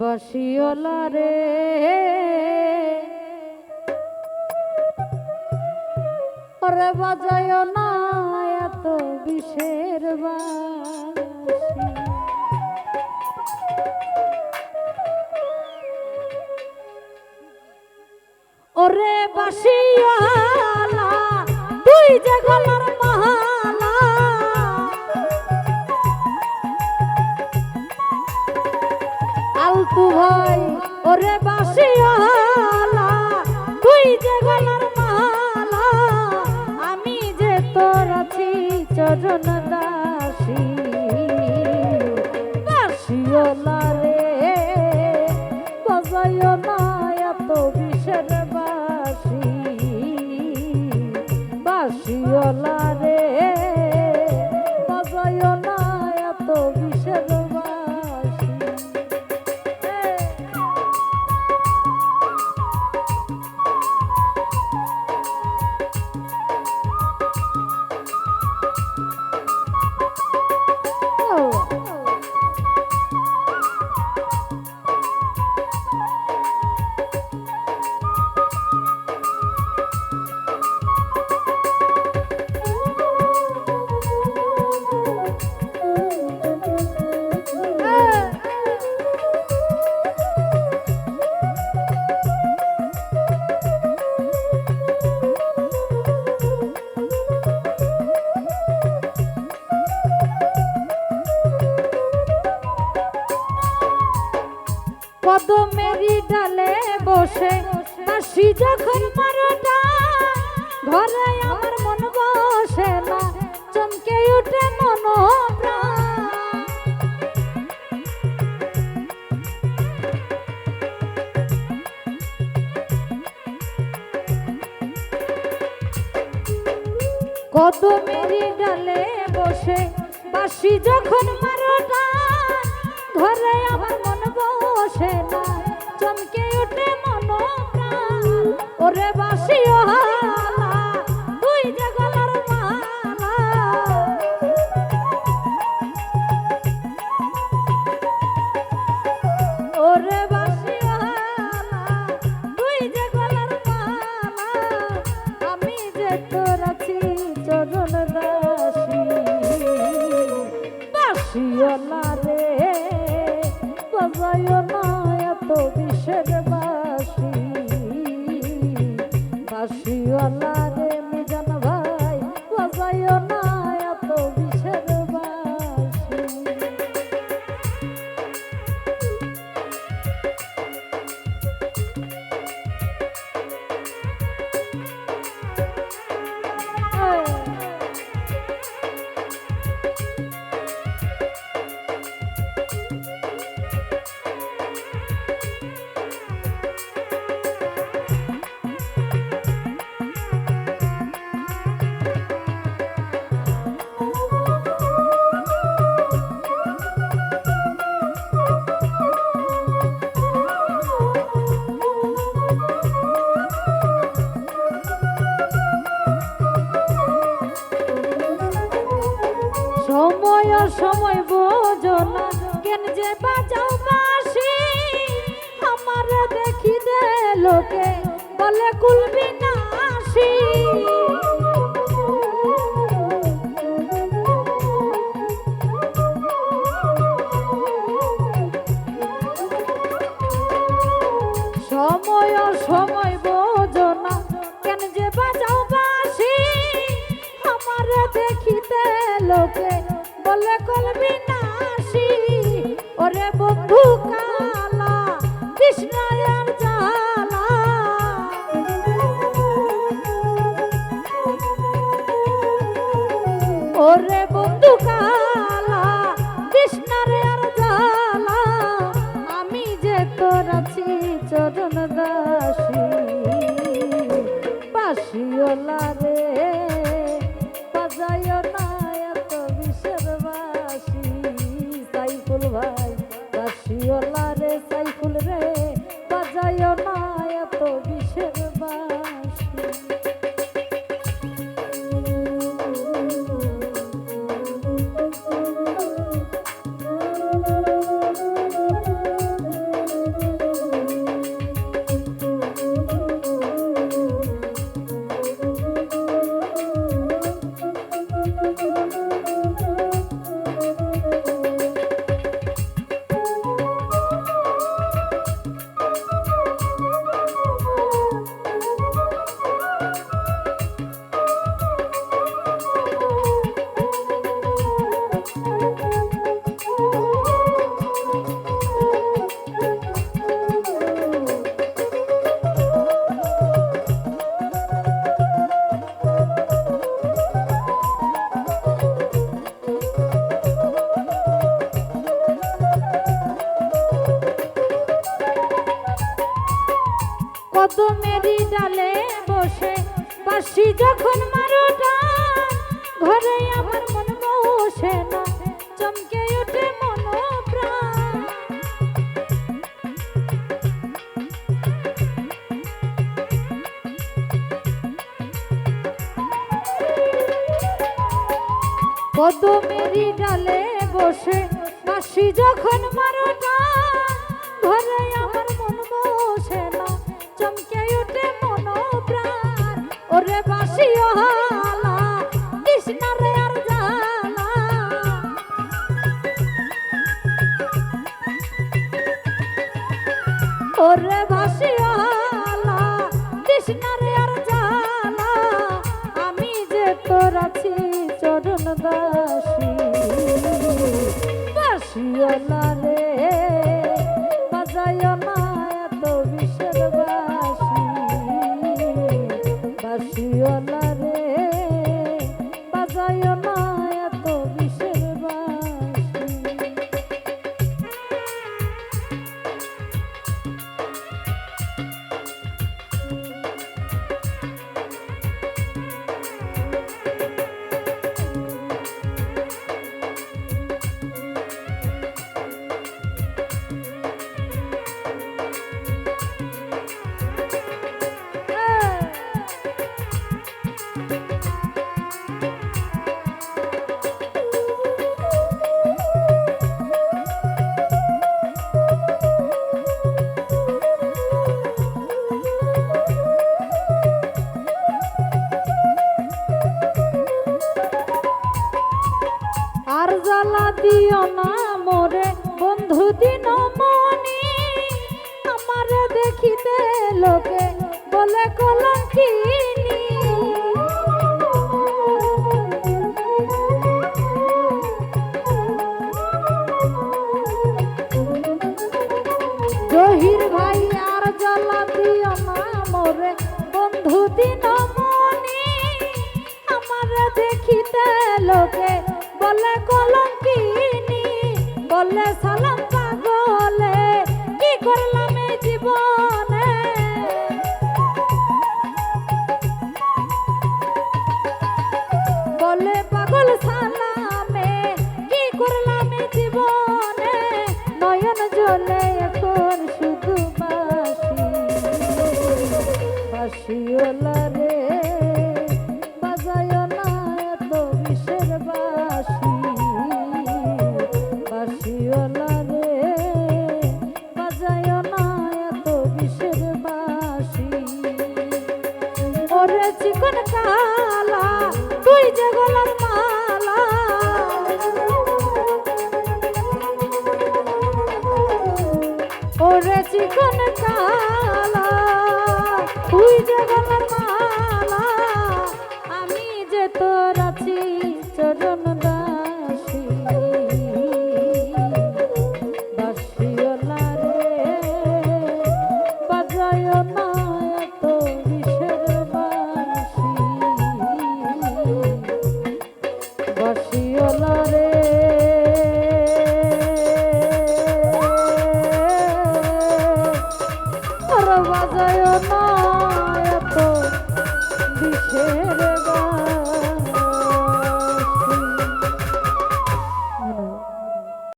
বসিওলা রে ওরে বাজায় না এত বিষের বাসি। ওরে বাসিওয়ালা তুই যে গলার মালা আলতু ওরে বাসিওয়ালা তুই যে গলার মালা, আমি যে তোর আছি চরণ দাসী। বাসিওয়ালা রে, বাজাইও না এত বিষের বাসি বাসিওয়ালা রে বসে। বাসি যখন মারোটা, ঘরে আমার মন বসে না। চমকে উঠে মন প্রাণ। কদমেরি ডালে বসে বাসি যখন মারোটা, ঘরে আমার মন বসে না। চমকে উঠে ওরে বাসিও হালা তুই যে গলার মালা। ওরে বাসিও তুই যে গলার মালা। আমি যে তোর আছি, চরণ দাসী। বাসিওলা রে, বাজাইও না এত বিষের বাসিওলা সময় বোঝো না। কেন যে বাজাও বাসি আমার দেখি দে লোকে, বলে কুলবি না আসি সময় সময় বোঝো না। কেন যে বাজাও বাসি আমার দেখিতে লোকে বলে কলবি নাসি ওরে বন্ধু কালা কৃষ্ণায়ার জালা ওরে বন্ধু আমি যে তোর আছি চরণ কদমেরই ডালে বসে বাসি যখন ঘরে আমার মন বসে না, চমকে মন ডালে বসে বাসি যখন ঘরে আমার মন বসে বাসিওলা জ্বালা দিও না মোরে। বন্ধু দিন মনি আমার দেখিতে লোকে বলে বলে সালাম পাগলে কি করলাম এই নয়ন জলে এখন শুধু বাসি বাসিওলা রে ওরে চিকন কালা তুই যে গলার